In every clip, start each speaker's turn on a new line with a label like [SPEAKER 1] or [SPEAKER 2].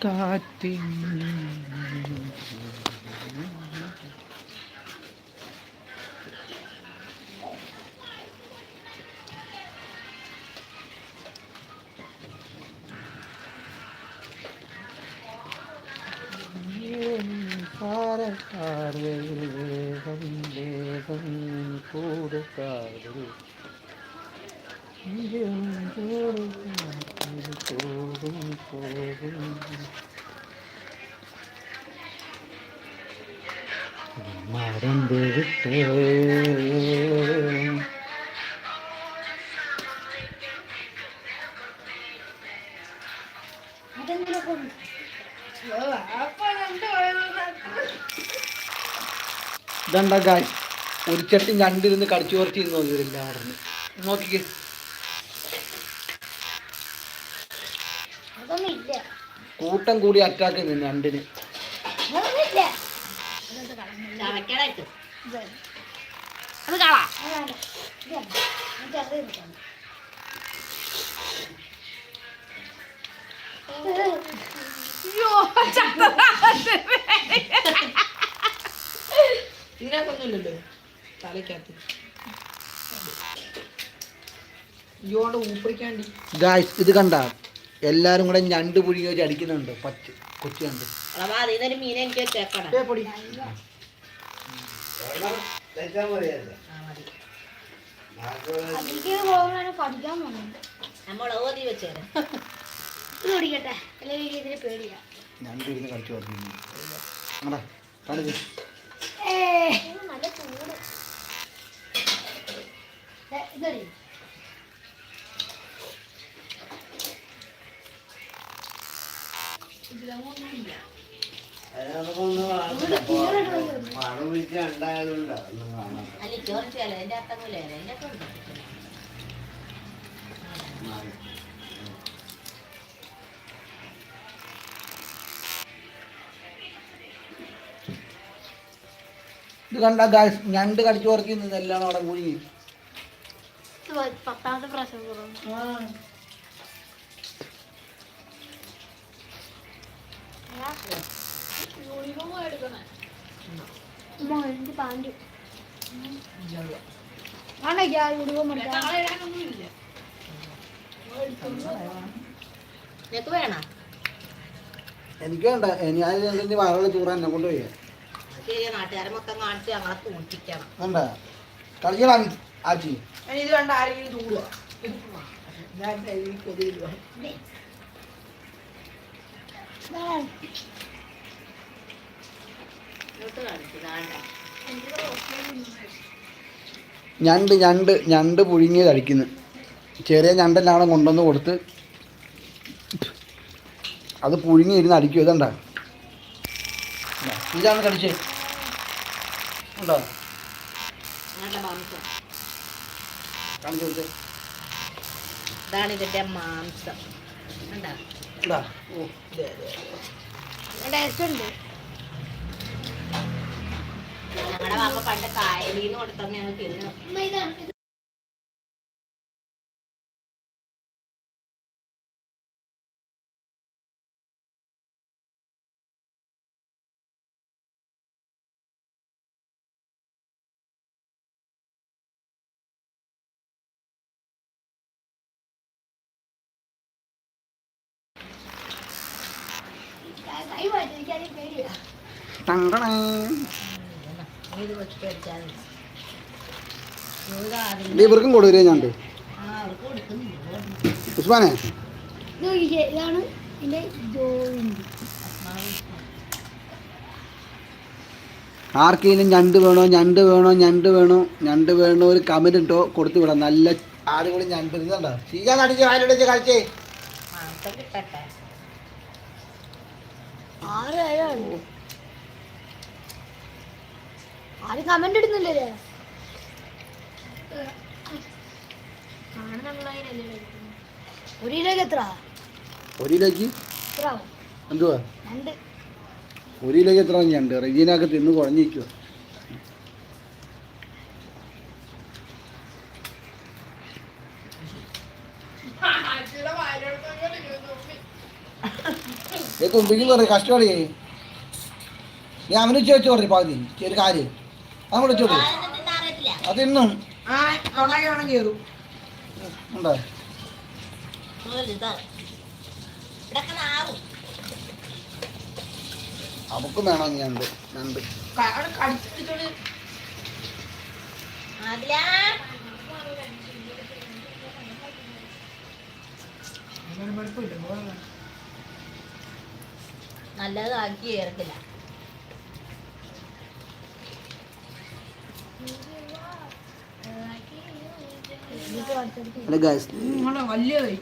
[SPEAKER 1] காற்றின் காரக்காரில் வேகம் வேகம் கூடு വിട്ടേ? ഇതെന്താ ഗായ്? ഒരു ചട്ടി ഞണ്ടിരുന്ന് കടിച്ചു കുറച്ച് നോക്കിയില്ല അവിടെ നോക്കിക്കേ. അതാണ് കൂടി അറ്റാക്ക്
[SPEAKER 2] അത്
[SPEAKER 3] രണ്ടിന്
[SPEAKER 2] ഇതിനകത്തൊന്നുമില്ലല്ലോ. തലയ്ക്കകത്ത്. ഇയോടെ ഊപ്പിടിക്കാണ്ടി
[SPEAKER 1] ഗായ്സ് ഇത് കണ്ട? എല്ലാരും കൂടെ ഞണ്ട് പുഴുങ്ങി വെച്ച് അടിക്കുന്നുണ്ട്. പച്ച കൊച്ചു ഞണ്ട്.
[SPEAKER 2] എനിക്ക് വെച്ചേക്കണം
[SPEAKER 1] ഏ, പൊടി
[SPEAKER 2] അല്ല ചോദിച്ചാലോ ഒക്കെ ഉണ്ട്
[SPEAKER 1] ഇത് കണ്ട ഗായ്സ് ഞണ്ട് കടിച്ചു കുറച്ച് എല്ലാം അവിടെ
[SPEAKER 3] കൂടി. പത്താമത്തെ പ്രാവശ്യം എനിക്ക്
[SPEAKER 1] വേണ്ട ഞാൻ എന്തെങ്കിലും വയറുള്ള ചൂറ എന്നെ കൊണ്ടുപോയി
[SPEAKER 2] ശരി നാട്ടുകാരെ മൊത്തം കാണിച്ച് ഞങ്ങളെ കൂട്ടിക്കണം
[SPEAKER 1] കണ്ട കളിക്കണം ആച്ചി
[SPEAKER 2] ഇത് കണ്ട ആരെങ്കിലും ചൂടുവാ. ഞാൻ കൊതിയില്ല
[SPEAKER 1] ഞണ്ട് ഞണ്ട് ഞണ്ട് പുഴുങ്ങിയത് അടിക്കുന്നു ചെറിയ ഞണ്ടെല്ലാം അവിടെ കൊണ്ടുവന്ന് കൊടുത്ത് അത് പുഴുങ്ങി ഇരുന്ന് അടിക്കും ഇതണ്ട ഇതാണ് കടിച്ചേ. ഉണ്ടോ? കാണിച്ചു കൊടുത്തേ.
[SPEAKER 2] ഇതാണ് ഇതിന്റെ മാംസം.
[SPEAKER 3] ഉണ്ട്
[SPEAKER 2] ഞങ്ങളുടെ വാപ്പ പണ്ട് കായലിന്ന് കൊടുത്തന്നെ ഞങ്ങൾ ഇരുന്നു
[SPEAKER 3] ഉമ്മ, ഇതാണ് കൈ മാറ്റി എനിക്ക് പേടിയാ
[SPEAKER 1] തങ്കണേ. ഇവർക്കും കൊടുവരേ ഞണ്ട്.
[SPEAKER 2] ആ, അവർക്ക് കൊടുക്കുന്നില്ല.
[SPEAKER 1] ഉസ്മാനെ.
[SPEAKER 3] ഇത് ഇതാണ് ജോയിന്റ്
[SPEAKER 1] ആർക്കെങ്കിലും ഞണ്ട് വേണോ ഞണ്ട് വേണോ ഞണ്ട് വേണോ ഞണ്ട് വേണോ ഒരു കമന്റ് ഇട്ടോ കൊടുത്തു വിടാം. നല്ല അടിപൊളി ഞണ്ട് ഇതുണ്ടോ ചെയ്യാൻ അടിച്ച് വായിലടിച്ച് കളിച്ചേ.
[SPEAKER 3] ഏഴാണ് ആരും കമന്റ് ഇടുന്നില്ലല്ലേ ഒരു എത്ര?
[SPEAKER 1] ഒരു കിലോയ്ക്ക്? എന്തുവാ? ഒരു കിലോയ്ക്ക് എത്ര ഞണ്ട് റെജീനൊക്കെ തിന്ന് കുറഞ്ഞിരിക്കുക തുമ്പിക്കും പറയും കഷ്ടമാണ് നീ അവന് ചോദിച്ചു പറഞ്ഞു പകുതി. ചെറിയ കാര്യം. അവൻ വിളിച്ചു കൊടുക്കും അതെന്നും.
[SPEAKER 4] ആ തൊണ്ടയ്ക്കാണെങ്കിൽ കയറും
[SPEAKER 1] ഉണ്ടോ? അവക്കും വേണോ ഞണ്ട് ഞണ്ട്
[SPEAKER 2] നല്ലതാക്കി ചേർക്കില്ല
[SPEAKER 1] അല്ല ഗായ്സ്
[SPEAKER 4] വലിയ കൈ.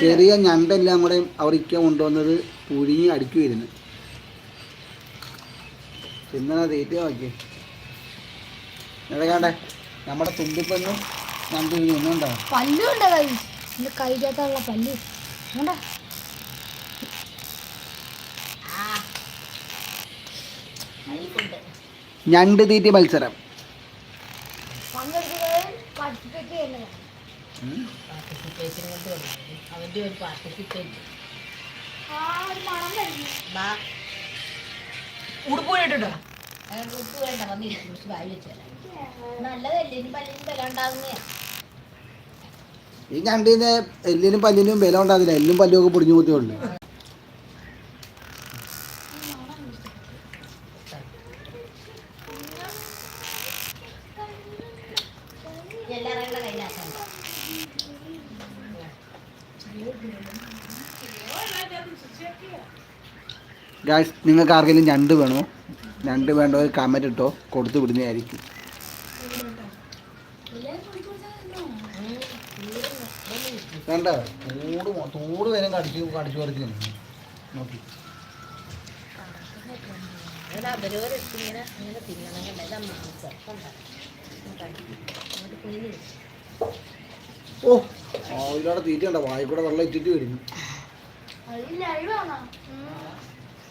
[SPEAKER 1] ചെറിയ ഞണ്ടെല്ലാം കൂടെ അവർക്ക് കൊണ്ടുവന്നത് പുഴുങ്ങി അടിക്കുമായിരുന്നു തിന്നണ തീറ്റ നോക്കി കണ്ടേ നമ്മുടെ തുമ്പിപ്പെണ്ണും ഞണ്ട് തിന്നുണ്ടോ
[SPEAKER 5] പല്ലും ഉണ്ട് കൈ എന്റെ പല്ലു. പല്ല് വേണ്ട
[SPEAKER 2] അരിക്കുണ്ട്
[SPEAKER 1] ഞണ്ട് തീറ്റ മത്സരം
[SPEAKER 5] പങ്കെടുക്കുന്നത് പാർട്ടിസിപ്പേറ്റ് ചെയ്യുന്നതാണ്
[SPEAKER 2] പാർട്ടിസിപ്പേഷൻ കൊണ്ട് വന്നു അവന്റെ ഒരു പാർട്ടിസിപ്പേറ്റ്
[SPEAKER 5] ആ തീറ്റി മത്സരം. വരുന്നു
[SPEAKER 2] ബാ
[SPEAKER 4] ഉടുപ്പ് ഇട്ടിട്ടോ
[SPEAKER 2] അയാൾക്ക് ഉപ്പ് വേണ്ട വന്നിരിക്കും കുറച്ച് വായി വെച്ചാൽ നല്ലതല്ലേ ഇനി പല്ലിന് ബലമുണ്ടാകുന്നയാ
[SPEAKER 1] ഈ ഞണ്ടിന് എല്ലിനും പല്ലിനും വില ഉണ്ടാകില്ല എല്ലും പല്ലും ഒക്കെ പൊടിഞ്ഞു കൂത്തിയുള്ളു ഗായ്സ് നിങ്ങൾക്ക് ആർക്കെങ്കിലും ഞണ്ട് വേണോ? ഞണ്ട് ഒരു കമന്റ് ഇട്ടോ? കൊടുത്തു വിടുന്നതായിരിക്കും. വേണ്ട. തോട് തോട് വരെ കടിച്ചു കടിച്ചു പറിച്ചു നോക്കി. ഓ ആ തീറ്റ വായിക്കൂടെ വായി കൂടെ വെള്ളം ഇറ്റിട്ട് വരുന്നു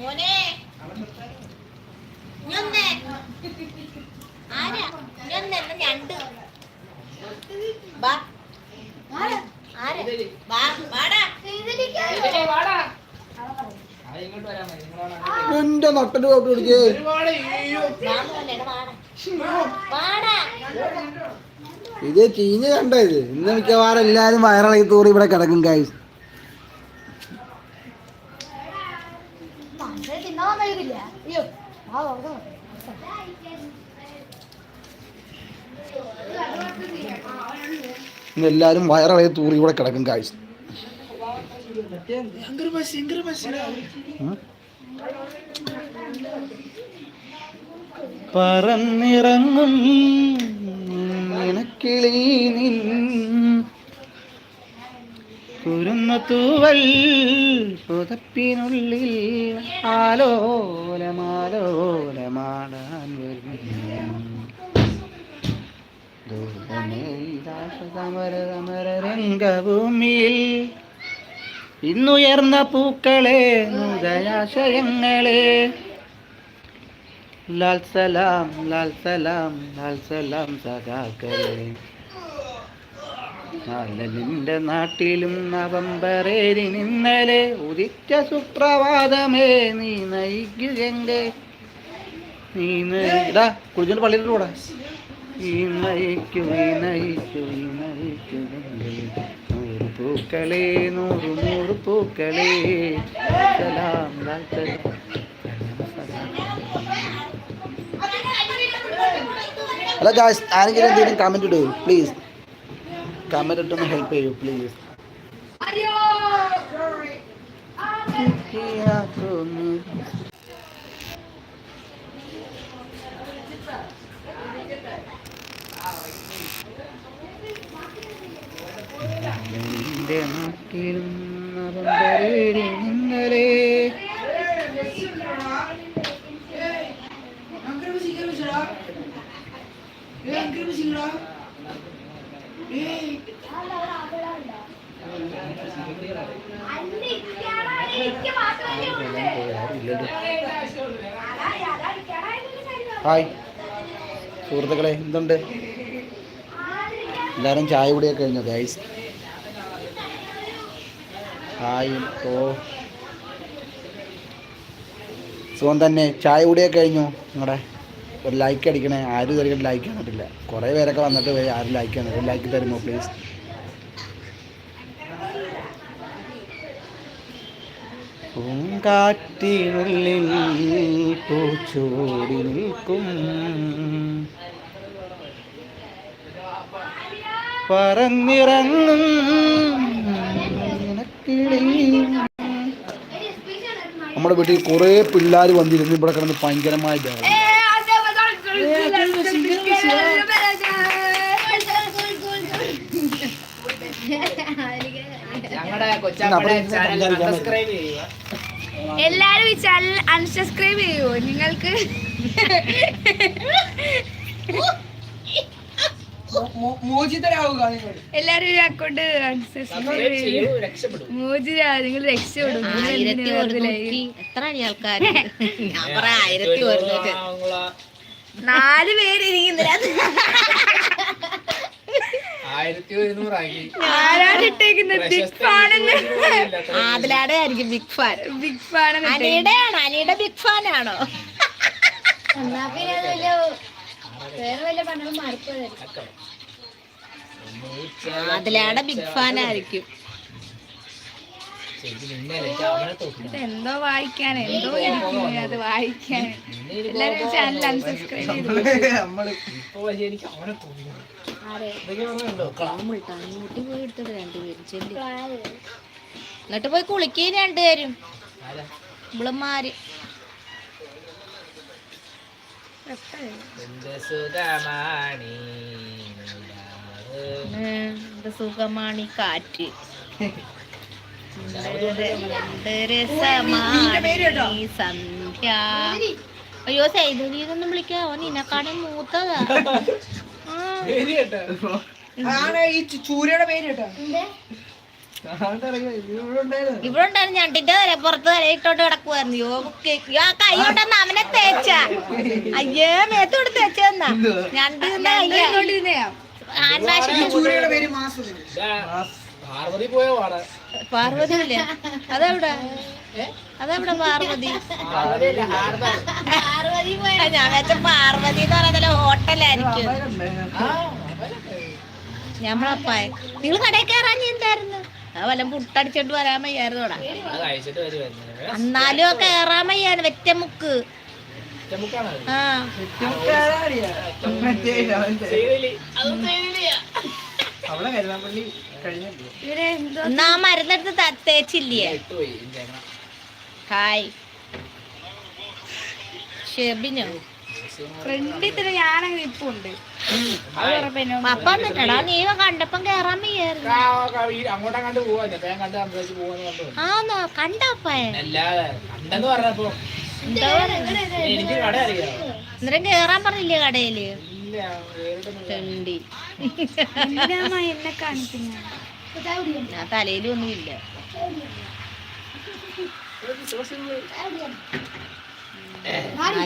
[SPEAKER 2] മോനെ. ഇഞ്ഞൊന്നേ. ആരാ? ഇഞ്ഞൊന്ന് എന്നെ ഞണ്ട്. വാ ആരാ? വാ വാടാ.
[SPEAKER 1] എന്റെ
[SPEAKER 2] എടാ വാടാ. വാടാ.
[SPEAKER 1] ഇത് ചീഞ്ഞ് കണ്ടത്. ഇന്ന് മിക്കവാറും എല്ലാരും വയറിളകി തൂറി ഇവിടെ കിടക്കും ഗായ്സ്
[SPEAKER 5] തിന്നാൻ കഴിയില്ല അയ്യോ ആ ഓർമ്മ
[SPEAKER 1] ഇന്ന് എല്ലാരും വയറിളകി തൂറി ഇവിടെ കിടക്കും
[SPEAKER 4] കാഴ്ച
[SPEAKER 1] പറന്നിറങ്ങും നിനക്കിളീ നിൻ കുരുന്ന തൂവൽ പുതപ്പിനുള്ളിൽ ആലോലമാലോലമാടാൻ രംഗഭൂമിയിൽ ഇന്നുയർന്ന പൂക്കളെ ഉദയാശയങ്ങളെ ലാൽ സലാം ലാൽ സലാം ലാൽ സലാം സഖാക്കളെ. നിന്റെ നാട്ടിലും നവംബറേരി ഇന്നലെ ഉദിച്ച സുപ്രഭാതമേ നീ നയിക്കുകെങ്കെ നീ നയിടാ. കുളിച്ചിട്ട് പള്ളിയിലൂടെ നീ നയിക്കു ഈ നയിക്കു ഈ നയിക്കു നൂറ് പൂക്കളെ നൂറ് നൂറ് പൂക്കളെ. സലാം ലാൽ ഹലോ ഗായ്സ് ആരെങ്കിലും എന്തെങ്കിലും കമന്റ് ഇടൂ പ്ലീസ് ക്യാമറ ഇട്ടൊന്ന് ഹെൽപ്പ് ചെയ്യൂ പ്ലീസ് എന്റെ നാട്ടിലും നിങ്ങളെ Angry with you, ഹായ്. സുഹൃത്തുക്കളെ എന്തുണ്ട്? എല്ലാവരും ചായ കുടിയൊക്കെ കഴിഞ്ഞു ഗൈസ് ഹായ് ഓ. സുഖം തന്നെ. ചായ കുടിയൊക്കെ കഴിഞ്ഞു നിങ്ങളുടെ ഒരു ലൈക്ക് അടിക്കണേ ആരും ഇതുവരെ ലൈക്ക് തന്നിട്ടില്ല കുറേ പേരൊക്കെ വന്നിട്ട് പോയി ആരും ലൈക്ക് തന്നിട്ട് ലൈക്ക് തരുമോ പ്ലീസ് പൂങ്കാറ്റിനുള്ളിൽ പൂച്ചൂടി നിൽക്കും പറന്നിറങ്ങും. നമ്മുടെ വീട്ടിൽ കുറേ പിള്ളേർ വന്നിരുന്നു ഇവിടെ കിടന്ന് ഭയങ്കരമായി ബഹളം.
[SPEAKER 4] ഞങ്ങളുടെ
[SPEAKER 1] അവിടെ
[SPEAKER 4] കൊച്ചാപ്പടെ
[SPEAKER 1] ഇരുന്ന്
[SPEAKER 4] ചാനൽ
[SPEAKER 1] സംസാരിക്കാൻ
[SPEAKER 4] സബ്സ്ക്രൈബ് ചെയ്യുക
[SPEAKER 5] എല്ലാരും ഈ ചാനൽ അൺസബ്സ്ക്രൈബ് ചെയ്യുമോ നിങ്ങൾക്ക്? എല്ലാരും ഈ അക്കൗണ്ട് അൺസബ്സ്ക്രൈബ് ചെയ്യൂ മോചിത നിങ്ങൾ രക്ഷപ്പെടും?
[SPEAKER 2] എത്ര ആൾക്കാർ ഞാൻ പറയാം ആയിരത്തി
[SPEAKER 5] നാല് പേര് ഇരിക്കുന്നില്ല
[SPEAKER 4] ആയിരത്തി ഒരുന്നൂറാക്കി
[SPEAKER 5] ആരാണ് ഇട്ടേക്കുന്നത് ബിഗ് ഫാൻ
[SPEAKER 2] ആദിലാടെ ആയിരിക്കും ബിഗ് ഫാൻ.
[SPEAKER 5] ബിഗ് ഫാൻ
[SPEAKER 2] അനിയുടെ ആണോ അനിയുടെ ബിഗ് ഫാൻ ആണോ
[SPEAKER 5] എന്നാ പിന്നെ വേറെ വല്ല പണ്ടും മാറിപ്പോയതായിരിക്കും.
[SPEAKER 2] ആദിലാടെ ബിഗ് ഫാൻ ആയിരിക്കും
[SPEAKER 5] എന്തോ വായിക്കാൻ എന്തോ അത് വായിക്കാൻ. എല്ലാരും ചാനൽ അൺസബ്സ്ക്രൈബ്?
[SPEAKER 2] അങ്ങോട്ട് പോയി രണ്ടുപേരും ചെല്ലി. എന്നിട്ട് പോയി കുളിക്കുകയും രണ്ടുപേരും? ഇവളന്മാര്
[SPEAKER 4] എന്ത് സുഖമാണീ?
[SPEAKER 2] കാറ്റ്. സന്ധ്യ. അയ്യോ വിളിക്കാ വിളിക്കാവോ? നിന്നെക്കാളും മൂത്തതാ. ആ,
[SPEAKER 4] പേര് കേട്ടോ?
[SPEAKER 2] ഇവിടെ ഉണ്ടായിരുന്നു ഞണ്ടിന്റെ തല പുറത്ത് തലയിട്ടോണ്ട് കിടക്കുവായിരുന്നു. യോ കൈ കൊണ്ടന്ന് അവനെ തേച്ച. അയ്യേ മേത്തോട് തേച്ചെന്നാ. ഞണ്ട് തിന്ന കയ്യാ.
[SPEAKER 4] പാർവതി
[SPEAKER 2] അല്ലേ അതെവിടെ? അതെവിടെ പാർവതി. ഞാൻ വെച്ച പാർവതി എന്ന് പറയുന്നത് ഹോട്ടലായിരിക്കും. ഞമ്മളപ്പായ. നിങ്ങൾ കടയിൽ കയറാൻ എന്തായിരുന്നു? ആ വല്ല പുട്ടടിച്ചോണ്ട് വരാൻ വയ്യായിരുന്നോടാ എന്നാലും കയറാൻ വയ്യാണ് വെറ്റമുക്ക്? ആ. എന്നാ മരുന്നെടുത്ത് തേച്ചില്ലേ. ഹായ്. ഷെബിനോ?
[SPEAKER 5] ഫ്രണ്ടിൽ തന്നെ ഞാനങ്ങനെ
[SPEAKER 2] നീ കണ്ടപ്പം കേറാൻ ആന്നോ കേറാൻ പറഞ്ഞില്ലേ
[SPEAKER 5] കടയിൽ?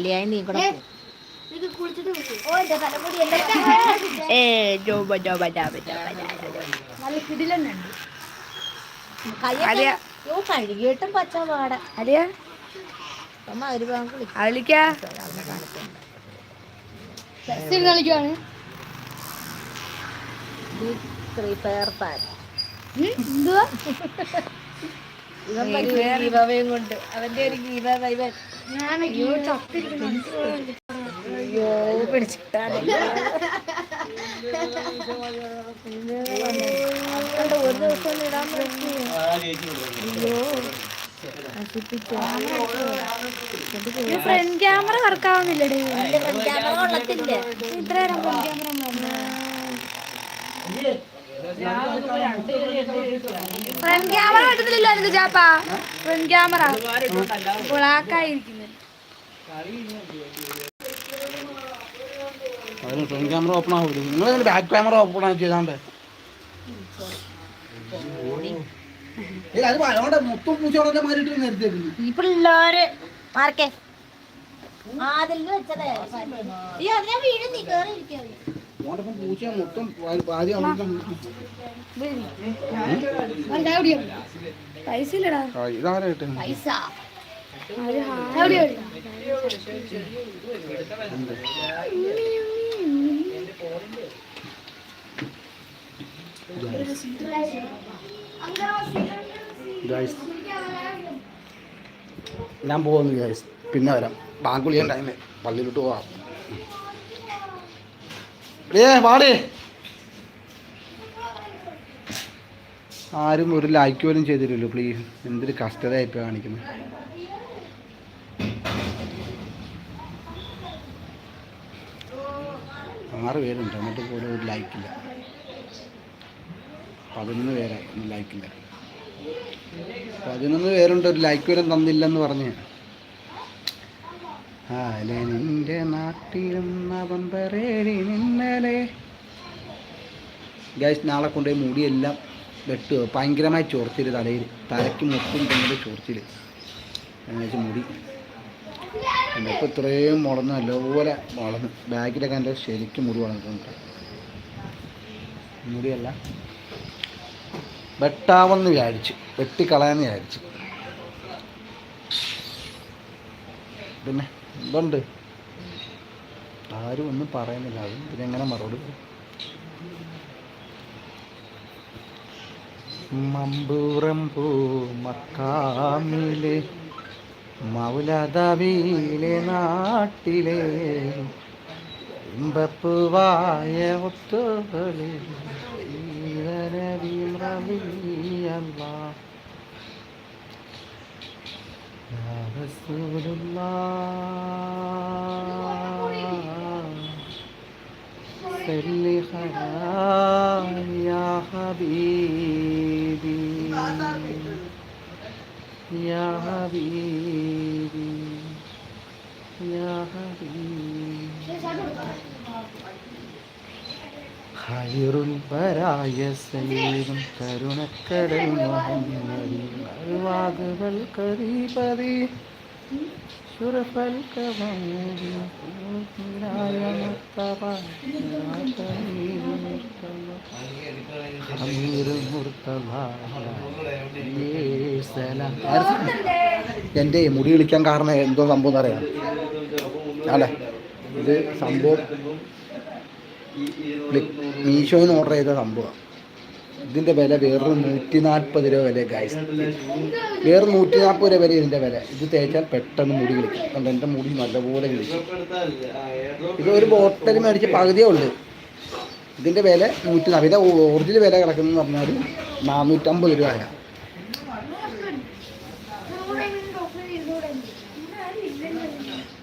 [SPEAKER 2] ഞാൻ. നീ കൂടെ. ഏ ജോബ ജോബ ജോബ ജോബ
[SPEAKER 5] നല്ല കിടിലുണ്ട്
[SPEAKER 2] കഴുകിയിട്ടും പച്ച പാട
[SPEAKER 5] അലിയാ.
[SPEAKER 2] അമ്മ ഒരു ഭാഗം
[SPEAKER 5] അലിക്കാ കളിക്കുവാണ്.
[SPEAKER 2] ഫ്രീ ഫയർ ഫാൻ
[SPEAKER 5] എന്തുവാ?
[SPEAKER 2] ഇവൻ ഗീവയും കൊണ്ട്. അവന്റെ ഒരു ഗീവ ഇവൻ
[SPEAKER 5] അയ്യോ
[SPEAKER 2] പിടിച്ചിട്ടാണ്. ഒരു ദിവസം ഇടാൻ ഇടാൻ
[SPEAKER 5] ഫ്രണ്ട് ക്യാമറ വർക്കാവുന്നില്ലടേ. ഇത്ര നേരം ഫ്രണ്ട് ക്യാമറ ഫ്രണ്ട് ക്യാമറ കിട്ടുന്നില്ലല്ലോ എനിക്ക് ചാപ്പാ? Front camera. ബ്ലാക്കായിരിക്കുന്നത്
[SPEAKER 1] front camera open ആവില്ല നിങ്ങൾ ബാക്ക് ക്യാമറ ഓപ്പൺ ആക്കി ചെയ്താണ്ട്. അത് അതുകൊണ്ട് മൊത്തം പൂച്ചയോടെ മാറിയിട്ട് നിർത്തിയേക്കുന്നു
[SPEAKER 2] ഈ പിള്ളേര് മാർക്കേ ആദിലിന് വെച്ചതേ. അയ്യോ അതിനെ വീട് നീ കേറി ഇരിക്കാതെ
[SPEAKER 1] ഓണ്ടപ്പം പൂച്ച മൊത്തം ആദ്യം
[SPEAKER 5] പൈസ ഇല്ലടാ
[SPEAKER 1] ഇതാരാ കിട്ടുന്നത്
[SPEAKER 2] പൈസ.
[SPEAKER 1] ഗൈസ് ഞാൻ പോകുന്നു ഗൈസ് പിന്നെ വരാം. ബാങ്ക് വിളിക്കാൻ ടൈമ് പള്ളിയിലോട്ട് പോവാം. ഏ പാടേ ആരും ഒരു ലൈക്ക് പോലും ചെയ്തിട്ടില്ലല്ലോ പ്ലീസ് എന്തൊരു കഷ്ടതയായിപ്പോൾ കാണിക്കുന്നത് ആറ് പേരുണ്ട്. എന്നിട്ട് പോലും ഒരു ലൈക്കില്ല പതിനൊന്ന് പേരെ ലൈക്കില്ല പതിനൊന്ന് പേരുണ്ട് ഒരു ലൈക്ക് വരെ തന്നില്ലെന്ന് പറഞ്ഞ്. ആലെ നിന്റെ നാട്ടിലും നവംബറേഴി നിന്നലെ. ഗൈസ് നാളെ കൊണ്ടുപോയി മുടിയെല്ലാം വെട്ടുക. ഭയങ്കരമായി ചോർച്ചിൽ തലയിൽ തലയ്ക്ക് മൊത്തം ഭയങ്കര ചോർച്ചിൽ. എന്നുവെച്ചാൽ മുടി. എന്നിപ്പോൾ ഇത്രയും മുളന്ന് നല്ലപോലെ വളർന്ന്. ബാഗിലൊക്കെ എന്റെ ശരിക്കും മുടി വളർന്നിട്ടുണ്ട്. മുടിയല്ല. വെട്ടാമെന്ന് വിചാരിച്ചു വെട്ടിക്കളയാന്ന് വിചാരിച്ചു. പിന്നെ എന്തുണ്ട്? ആരും ഒന്നും പറയുന്നില്ല. അതും പിന്നെ എങ്ങനെ മറുപടി? മമ്പൂറം പൂ മക്കാമിലെ മൗലദവിയിലെ നാട്ടിലെ ഇമ്പപ്പുവായ نبي الله. يا رسول الله. سل يا حبيبي. يا حبيبي. يا حبيبي. ഖൈറുൽ പരായ സൈദും കരുണക്കടൽ മുഹമ്മദി അൽവാദുവൽ മുടി വിളിക്കാൻ കാരണം എന്തോ സംഭവം എന്നറിയാം അല്ലേ? ഇത് സംഭവം മീഷോയിൽ ഓർഡർ ചെയ്ത സംഭവമാണ് ഇതിന്റെ വില വേറൊരു നൂറ്റി നാൽപ്പത് രൂപ വില ഗൈസ് വേറെ നൂറ്റി നാൽപ്പത് രൂപ വില ഇതിന്റെ വില. ഇത് തേച്ചാൽ പെട്ടെന്ന് മുടി കളിക്കും. അതുകൊണ്ട് എന്റെ മുടി നല്ലപോലെ കളിക്കും ഇത് ഒരു ബോട്ടൽ മേടിച്ച് പകുതിയേ ഉള്ളൂ. ഇതിന്റെ വില നൂറ്റി ഇതിന്റെ ഒറിജിനൽ വില കിടക്കുന്നതെന്ന് പറഞ്ഞാൽ നാനൂറ്റമ്പത് രൂപയാണ്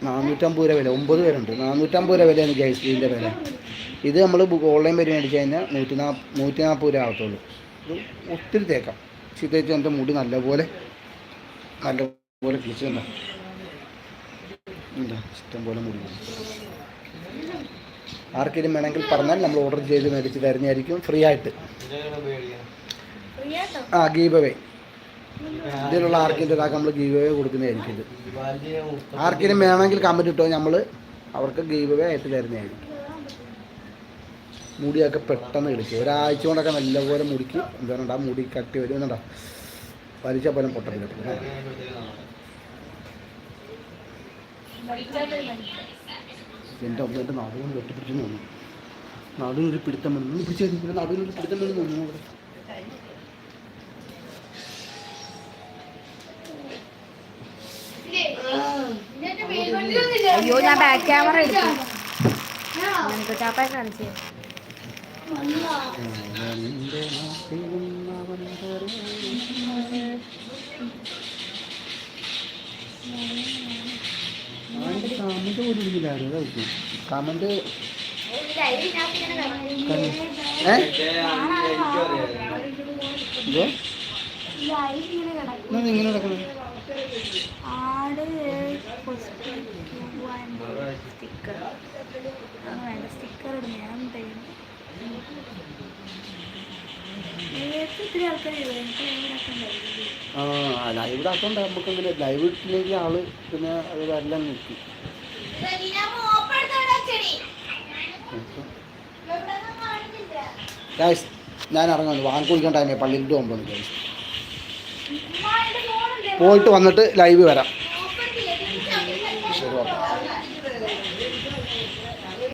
[SPEAKER 1] നാനൂറ്റമ്പത് രൂപ വില. ഒമ്പത് പേരുണ്ട്. നാനൂറ്റമ്പത് രൂപ വിലയാണ് ഗൈസ് വില. ഇത് നമ്മൾ ഓൺലൈൻ വഴി മേടിച്ച് കഴിഞ്ഞാൽ നൂറ്റി നാ നൂറ്റി നാൽപ്പത് രൂപ ആകത്തുള്ളൂ ഇത് ഒത്തിരി തേക്കാം. പക്ഷേ തേച്ച് എന്റെ മുടി നല്ലപോലെ നല്ലപോലെ കിളിച്ചുണ്ടോ എന്താ ഇഷ്ടം പോലെ മുടി ആർക്കെങ്കിലും വേണമെങ്കിൽ പറഞ്ഞാൽ നമ്മൾ ഓർഡർ ചെയ്ത് മേടിച്ച് തരുന്നതായിരിക്കും. ഫ്രീ ആയിട്ട്. ആ ഗീവ് ഇതിലുള്ള ആർക്കെങ്കിലും ഒരാൾക്ക് നമ്മൾ ഗീവ് കൊടുക്കുന്നതായിരിക്കും ഇത്. ആർക്കെങ്കിലും വേണമെങ്കിൽ കമന്റ് ഇട്ടോ? നമ്മൾ അവർക്ക് ഗീവ് ആയിട്ട് തരുന്നതായിരിക്കും. മുടിയൊക്കെ പെട്ടെന്ന് കിളിക്കും. ഒരാഴ്ച കൊണ്ടൊക്കെ നല്ലപോലെ മുടിക്ക് എന്താണ് ആ മുടി കട്ടി വരും. എന്നുണ്ടാ വലിച്ച പോലും പൊട്ടത്തില്ല എന്റെ ഒന്ന് എന്റെ നടുവിന് വെട്ടിപ്പിടിച്ചു തോന്നുന്നു നടുവിനൊരു പിടുത്തം വന്നു. ഒന്ന് പിടിച്ചു നടുവിനൊരു പിടുത്തം വന്നു തോന്നുന്നു അവിടെ.
[SPEAKER 5] അയ്യോ ഞാൻ ബാക്ക് ക്യാമറ എടുത്തു. ചാപ്പായി കാണിച്ചു
[SPEAKER 1] കമന്റ് പോലും ഇല്ലായിരുന്നു കമന്റ് ഇങ്ങനെ കിടക്കുന്നത്
[SPEAKER 5] ആട് സ്റ്റിക്കർ വേണ്ട സ്റ്റിക്കർ ഇടുന്ന. ഞാൻ എനിക്ക്
[SPEAKER 1] ആ ലൈവ് ഇടാത്തോണ്ട് നമുക്ക് അങ്ങനെ ലൈവ് ഇട്ടില്ലെങ്കിൽ ആൾ പിന്നെ അത് വരലാൻ നിൽക്കും ഞാൻ ഇറങ്ങുന്നു വാങ്ങി കുടിക്കാൻ ടൈമേ പള്ളിയിൽ പോകുമ്പോൾ പോയിട്ട് വന്നിട്ട് ലൈവ് വരാം.